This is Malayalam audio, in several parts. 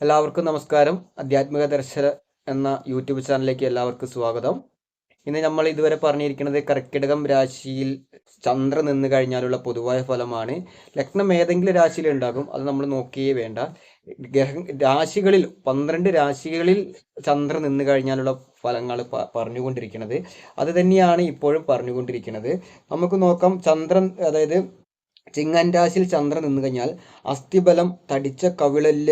എല്ലാവർക്കും നമസ്കാരം. അധ്യാത്മിക ദർശന എന്ന യൂട്യൂബ് ചാനലിലേക്ക് എല്ലാവർക്കും സ്വാഗതം. ഇന്ന് നമ്മൾ ഇതുവരെ പറഞ്ഞിരിക്കുന്നത് കർക്കിടകം രാശിയിൽ ചന്ദ്രൻ നിന്ന് കഴിഞ്ഞാലുള്ള പൊതുവായ ഫലമാണ്. ലഗ്നം ഏതെങ്കിലും രാശിയിൽ ഉണ്ടാകും അത് നമ്മൾ നോക്കിയേ വേണ്ട. ഗ്രഹ രാശികളിൽ പന്ത്രണ്ട് രാശികളിൽ ചന്ദ്രൻ നിന്ന് കഴിഞ്ഞാലുള്ള ഫലങ്ങൾ പറഞ്ഞുകൊണ്ടിരിക്കുന്നത്. അത് തന്നെയാണ് ഇപ്പോഴും പറഞ്ഞുകൊണ്ടിരിക്കുന്നത്. നമുക്ക് നോക്കാം ചന്ദ്രൻ അതായത് ചിങ്ങൻ രാശിയിൽ ചന്ദ്രൻ നിന്ന് കഴിഞ്ഞാൽ അസ്ഥിബലം തടിച്ച കവിളൽ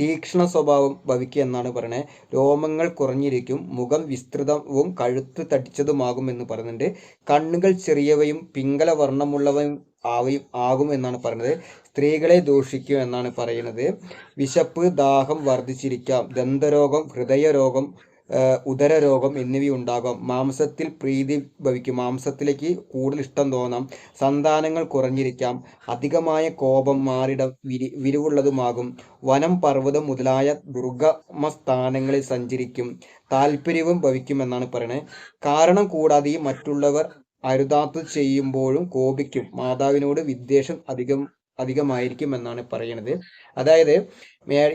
തീക്ഷ്ണ സ്വഭാവം ഭവിക്കുക എന്നാണ് പറയുന്നത് രോമങ്ങൾ കുറഞ്ഞിരിക്കും മുഖം വിസ്തൃതവും കഴുത്ത് തടിച്ചതുമാകും എന്ന് പറയുന്നുണ്ട്. കണ്ണുകൾ ചെറിയവയും പിങ്കല വർണമുള്ളവയും ആവയും ആകും എന്നാണ് പറയുന്നത്. സ്ത്രീകളെ ദൂഷിക്കും എന്നാണ് പറയുന്നത്. വിശപ്പ് ദാഹം വർദ്ധിച്ചിരിക്കാം. ദന്തരോഗം ഹൃദയരോഗം ഉദരരോഗം എന്നിവയുണ്ടാകാം. മാംസത്തിൽ പ്രീതി ഭവിക്കും. മാംസത്തിലേക്ക് കൂടുതൽ ഇഷ്ടം തോന്നാം. സന്താനങ്ങൾ കുറഞ്ഞിരിക്കാം. അധികമായ കോപം മാറിട വിരി വിരിവുള്ളതുമാകും. വനം പർവതം മുതലായ ദുർഗമ സ്ഥാനങ്ങളിൽ സഞ്ചരിക്കും. താല്പര്യവും ഭവിക്കുമെന്നാണ് പറയുന്നത് കാരണം കൂടാതെ മറ്റുള്ളവർ അരുതാത്തത് ചെയ്യുമ്പോഴും കോപിക്കും. മാതാവിനോട് വിദ്വേഷം അധികം അധികമായിരിക്കും എന്നാണ് പറയുന്നത് അതായത്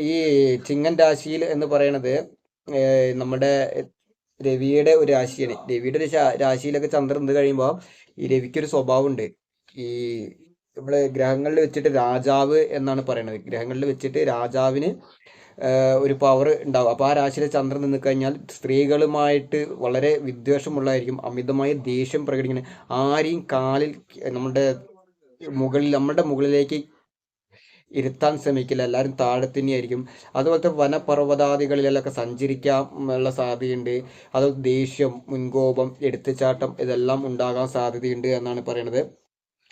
ഈ ചിങ്ങൻ രാശിയിൽ എന്ന് പറയുന്നത് നമ്മുടെ രവിയുടെ ഒരു രാശിയാണ്. രവിയുടെ ഒരു രാശിയിലൊക്കെ ചന്ദ്രൻ എന്ത് കഴിയുമ്പോൾ ഈ രവിക്കൊരു സ്വഭാവമുണ്ട്. ഈ നമ്മൾ ഗ്രഹങ്ങളിൽ വെച്ചിട്ട് രാജാവ് എന്നാണ് പറയുന്നത് ഗ്രഹങ്ങളിൽ വെച്ചിട്ട് രാജാവിന് ഒരു പവർ ഉണ്ടാവും. അപ്പോൾ ആ രാശിയിലെ ചന്ദ്രൻ നിന്ന് കഴിഞ്ഞാൽ സ്ത്രീകളുമായിട്ട് വളരെ വിദ്വേഷമുള്ളതായിരിക്കും. അമിതമായ ദേഷ്യം പ്രകടിക്കുന്നത് ആരെയും കാലിൽ നമ്മുടെ മുകളിൽ നമ്മുടെ മുകളിലേക്ക് ഇരുത്താൻ ശ്രമിക്കില്ല. എല്ലാവരും താഴെ തന്നെയായിരിക്കും അതുപോലത്തെ വനപർവതാദികളിലൊക്കെ സഞ്ചരിക്കാനുള്ള സാധ്യതയുണ്ട്. അത് ദേഷ്യം മുൻകോപം എടുത്തുചാട്ടം ഇതെല്ലാം ഉണ്ടാകാൻ സാധ്യതയുണ്ട് എന്നാണ് പറയുന്നത്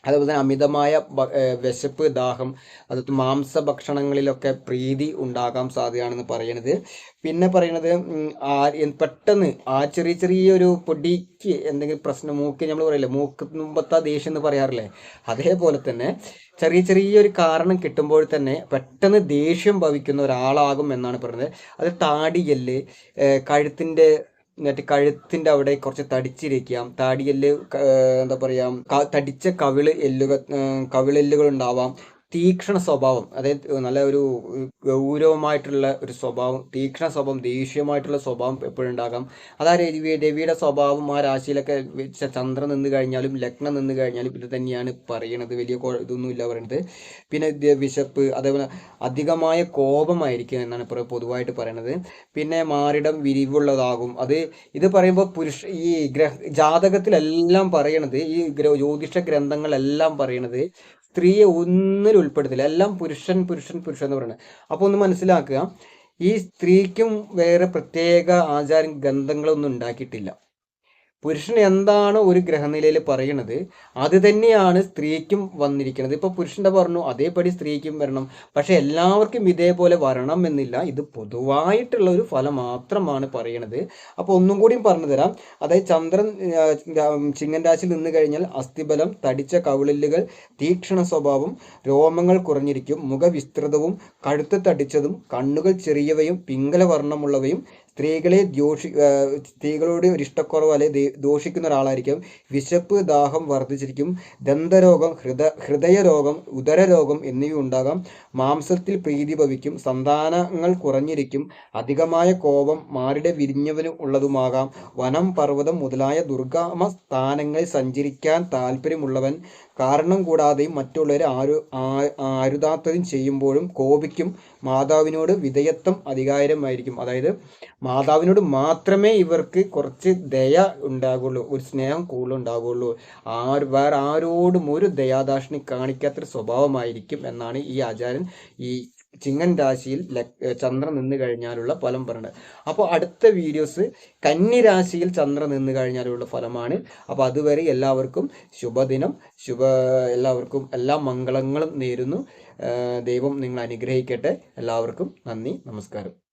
അതുപോലെ തന്നെ അമിതമായ വിശപ്പ് ദാഹം അത് മാംസഭക്ഷണങ്ങളിലൊക്കെ പ്രീതി ഉണ്ടാകാൻ സാധ്യതയാണെന്ന് പറയണത്. പിന്നെ പറയണത് പെട്ടെന്ന് ആ ചെറിയ ചെറിയൊരു പൊടിക്ക് എന്തെങ്കിലും പ്രശ്നം മൂക്ക് നമ്മൾ പറയില്ലേ മൂക്ക് മുമ്പത്തെ ദേഷ്യം എന്ന് പറയാറില്ലേ? അതേപോലെ തന്നെ ചെറിയ ചെറിയൊരു കാരണം കിട്ടുമ്പോൾ തന്നെ പെട്ടെന്ന് ദേഷ്യം ഭവിക്കുന്ന ഒരാളാകും എന്നാണ് പറയുന്നത്. അത് താടിയൽ കഴുത്തിന്റെ എന്നിട്ട് കഴുത്തിന്റെ അവിടെ കുറച്ച് തടിച്ചിരിക്കാം. താടിയെല്ല് എന്താ പറയുക തടിച്ച കവിൾ എല്ലുകൾ കവിളെല്ലുകൾ ഉണ്ടാവാം. തീക്ഷ്ണ സ്വഭാവം അതായത് നല്ല ഒരു ഗൗരവമായിട്ടുള്ള ഒരു സ്വഭാവം തീക്ഷണ സ്വഭാവം ദേഷ്യമായിട്ടുള്ള സ്വഭാവം എപ്പോഴും ഉണ്ടാകാം. അതാ രവി രവിയുടെ സ്വഭാവം ആ രാശിയിലൊക്കെ ചന്ദ്രൻ നിന്ന് കഴിഞ്ഞാലും ലഗ്നം നിന്ന് കഴിഞ്ഞാലും ഇത് തന്നെയാണ് പറയണത്. വലിയ ഇതൊന്നും ഇല്ല പറയുന്നത് പിന്നെ വിശപ്പ് അതേപോലെ അധികമായ കോപമായിരിക്കും എന്നാണ് ഇപ്പോൾ പൊതുവായിട്ട് പറയണത്. പിന്നെ മാറിടം വിരിവുള്ളതാകും. അത് ഇത് പറയുമ്പോൾ പുരുഷ ഈ ഗ്രഹ ജാതകത്തിലെല്ലാം പറയണത് ഈ ജ്യോതിഷ ഗ്രന്ഥങ്ങളെല്ലാം പറയണത് സ്ത്രീയെ ഒന്നിലും ഉൾപ്പെടുത്തില്ല. എല്ലാം പുരുഷൻ പുരുഷൻ പുരുഷൻ എന്ന് പറയുന്നത്. അപ്പോൾ ഒന്ന് മനസ്സിലാക്കുക. ഈ സ്ത്രീക്കും വേറെ പ്രത്യേക ആചാരം ഗന്ധങ്ങളൊന്നും ഉണ്ടാക്കിയിട്ടില്ല. പുരുഷൻ എന്താണ് ഒരു ഗ്രഹനിലയിൽ പറയുന്നത് അത് തന്നെയാണ് സ്ത്രീക്കും വന്നിരിക്കുന്നത് ഇപ്പോൾ പുരുഷന്റെ പറഞ്ഞു അതേപടി സ്ത്രീക്കും വരണം. പക്ഷേ എല്ലാവർക്കും ഇതേപോലെ വരണം എന്നില്ല. ഇത് പൊതുവായിട്ടുള്ള ഒരു ഫലം മാത്രമാണ് പറയണത്. അപ്പോൾ ഒന്നും കൂടിയും പറഞ്ഞു തരാം. അതായത് ചന്ദ്രൻ ചിങ്ങൻ രാശിയിൽ നിന്ന് കഴിഞ്ഞാൽ അസ്ഥിബലം തടിച്ച കവിളില്ലുകൾ തീക്ഷണ സ്വഭാവം രോമങ്ങൾ കുറഞ്ഞിരിക്കും മുഖവിസ്തൃതവും കഴുത്ത് തടിച്ചതും കണ്ണുകൾ ചെറിയവയും പിങ്കല വർണമുള്ളവയും സ്ത്രീകളെ ദോഷി സ്ത്രീകളോട് ഒരു ഇഷ്ടക്കുറവ് അല്ലെ ദോഷിക്കുന്ന ഒരാളായിരിക്കും. വിശപ്പ് ദാഹം വർദ്ധിച്ചിരിക്കും. ദന്തരോഗം ഹൃദ ഹൃദയരോഗം ഉദരരോഗം എന്നിവ ഉണ്ടാകാം. മാംസത്തിൽ പ്രീതി ഭവിക്കും. സന്താനങ്ങൾ കുറഞ്ഞിരിക്കും. അധികമായ കോപം മാറിടെ വിരിഞ്ഞവന് ഉള്ളതുമാകാം. വനം പർവതം മുതലായ ദുർഗാമ സ്ഥാനങ്ങളിൽ സഞ്ചരിക്കാൻ താല്പര്യമുള്ളവൻ കാരണം കൂടാതെയും മറ്റുള്ളവരെ ആരു ആരുതാത്തതും ചെയ്യുമ്പോഴും കോപിക്കും. മാതാവിനോട് വിധേയത്വം അധികാരമായിരിക്കും. അതായത് മാതാവിനോട് മാത്രമേ ഇവർക്ക് കുറച്ച് ദയ ഉണ്ടാകുള്ളൂ ഒരു സ്നേഹം കൂടുതൽ ഉണ്ടാകുള്ളൂ. ആര് വേറെ ആരോടും ഒരു ദയാദാഷിണി കാണിക്കാത്തൊരു സ്വഭാവമായിരിക്കും എന്നാണ് ഈ ആചാര്യൻ ഈ ചിങ്ങൻ രാശിയിൽ ചന്ദ്രൻ നിന്ന് കഴിഞ്ഞാലുള്ള ഫലം പറയുന്നത്. അപ്പോൾ അടുത്ത വീഡിയോസ് കന്നി രാശിയിൽ ചന്ദ്രൻ നിന്ന് കഴിഞ്ഞാലുള്ള ഫലമാണ്. അപ്പോൾ അതുവരെ എല്ലാവർക്കും ശുഭദിനം. ശുഭ എല്ലാവർക്കും എല്ലാ മംഗളങ്ങളും നേരുന്നു. ദൈവം നിങ്ങൾ അനുഗ്രഹിക്കട്ടെ. എല്ലാവർക്കും നന്ദി. നമസ്കാരം.